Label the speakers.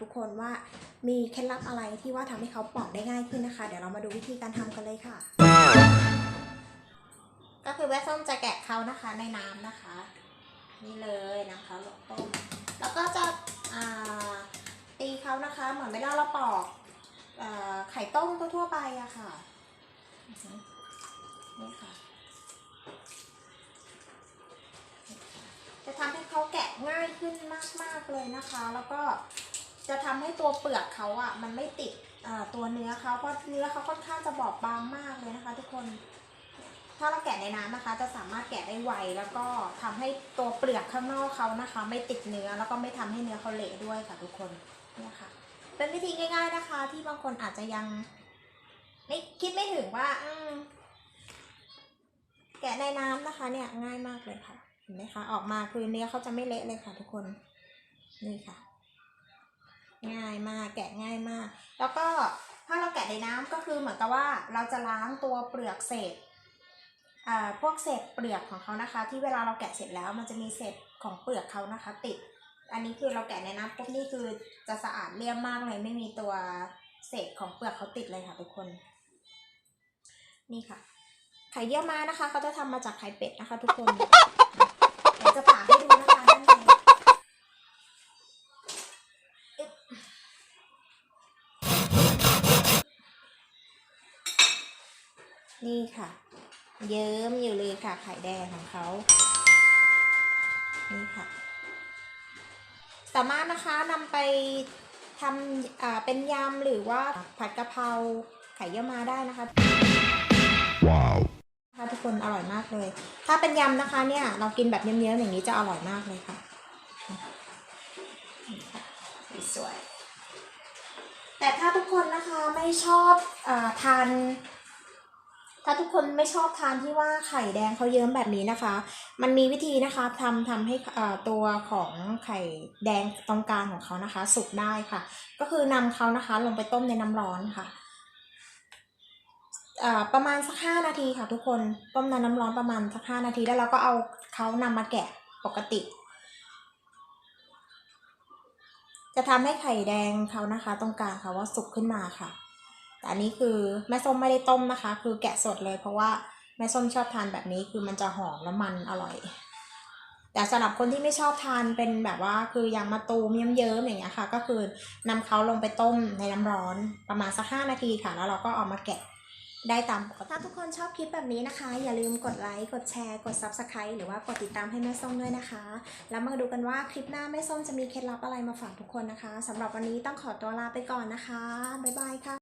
Speaker 1: ทุกคนว่ามีเคล็ดลับอะไรที่ว่าทำให้เขาปอกได้ง่ายขึ้นนะคะ เดี๋ยวเรามาดูวิธีการทำกันเลยค่ะ ก็คือแม่ส้มจะแกะเขานะคะในน้ำนะคะ นี่เลยนะคะลงต้มแล้วก็จะตีเขานะคะ เหมือนเวลาเราปอกอไข่ต้มทั่วไปอะค่ะนี่ค่ะจะทำให้เขาแกะง่ายขึ้นมาก ๆ เลยนะคะ แล้วก็ จะทำให้ตัวเปลือกเขาอะ่ะมันไม่ติดตัวเนื้อเขาเพราะเนื้อเขาค่อนข้างจะบอบบางมากเลยนะคะ ทุกคน ถ้าเราแกะในน้ำนะคะ จะสามารถแกะได้ไวแล้วก็ทำให้ตัวเปลือกข้างนอกเขานะคะ ไม่ติดเนื้อแล้วก็ไม่ทำให้เนื้อเขาเละด้วยค่ะทุกคนเนี่ยค่ะ เป็นวิธีง่าย ๆนะคะ ที่บางคนอาจจะยังไม่คิดไม่ถึงว่าอืแกะในน้ำนะคะ เนี่ยง่ายมากเลยค่ะเห็นไหมคะออกมาคือเนื้อเขาจะไม่เละเลยค่ะ ทุกคนนี่ค่ะ ง่ายมากแกะง่ายมาก แล้วก็ถ้าเราแกะในน้ำก็คือเหมือนกับว่าเราจะล้างตัวเปลือกเศษอ่าพวกเศษเปลือกของเขานะคะ ที่เวลาเราแกะเสร็จแล้ว มันจะมีเศษของเปลือกเขานะคะ ติด อันนี้คือเราแกะในน้ำปุ๊บนี่คือจะสะอาดเลี่ยมมากเลย ไม่มีตัวเศษของเปลือกเขาติดเลยค่ะทุกคน นี่ค่ะ ไข่เยี่ยวมานะคะเขาจะทำมาจากไข่เป็ดนะคะ ทุกคนเดี๋ยวจะผ่าให้ดูนะคะด้านในอึ๊บ นี่ค่ะ เยิ้มอยู่เลยค่ะไข่แดงของเขานี่ค่ะ สามารถนะคะนำไปทำอ่าเป็นยำหรือว่าผัดกะเพราไข่เยี่ยวม้าได้นะคะ
Speaker 2: Wow.
Speaker 1: ค่ะทุกคนอร่อยมากเลย ถ้าเป็นยำนะคะเนี่ยเรากินแบบเยิ้มๆอย่างนี้จะอร่อยมากเลยค่ะนี่ค่ะสวยๆแต่ถ้าทุกคนนะคะไม่ชอบอาทาน ถ้าทุกคนไม่ชอบทานที่ว่าไข่แดงเขาเยิ้มแบบนี้นะคะ มันมีวิธีนะคะทำทำให้ตัวของไข่แดงตรงกลางของเขานะคะ สุกได้ค่ะ ก็คือนำเขานะคะลงไปต้มในน้ำร้อนค่ะประมาณสักห้านาทีค่ะทุกคนต้มในน้ำร้อนประมาณสักห้านาทีแล้วเราก็เอาเขานำมาแกะปกติ จะทำให้ไข่แดงเขานะคะ ตรงกลางค่ะว่าสุกขึ้นมาค่ะ แต่อันนี้คือแม่ส้มไม่ได้ต้มนะคะ คือแกะสดเลย เพราะว่าแม่ส้มชอบทานแบบนี้คือมันจะหอมแล้วมันอร่อย แต่สำหรับคนที่ไม่ชอบทานเป็นแบบว่าคือยางมะตูมเยิ้มๆอย่างเงี้ยค่ะ ก็คือนำเขาลงไปต้มในน้ำร้อนประมาณสักห้านาทีค่ะ แล้วเราก็เอามาแกะได้ตามปกติถ้าทุกคนชอบคลิปแบบนี้นะคะ อย่าลืมกดไลค์ กดแชร์ กด Subscribe หรือว่ากดติดตามให้แม่ส้มด้วยนะคะ แล้วมาดูกันว่าคลิปหน้าแม่ส้มจะมีเคล็ดลับอะไรมาฝากทุกคนนะคะสำหรับวันนี้ต้องขอตัวลาไปก่อนนะคะ บ๊ายบายค่ะ